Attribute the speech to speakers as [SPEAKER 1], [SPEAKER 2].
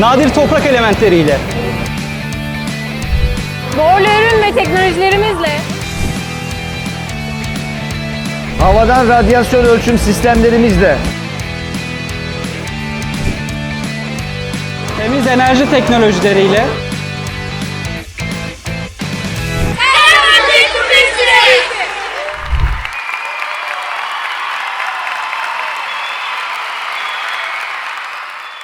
[SPEAKER 1] nadir toprak elementleriyle,
[SPEAKER 2] Doğru ürün ve teknolojilerimizle.
[SPEAKER 3] Havadan radyasyon ölçüm sistemlerimizle.
[SPEAKER 1] Temiz enerji teknolojileriyle.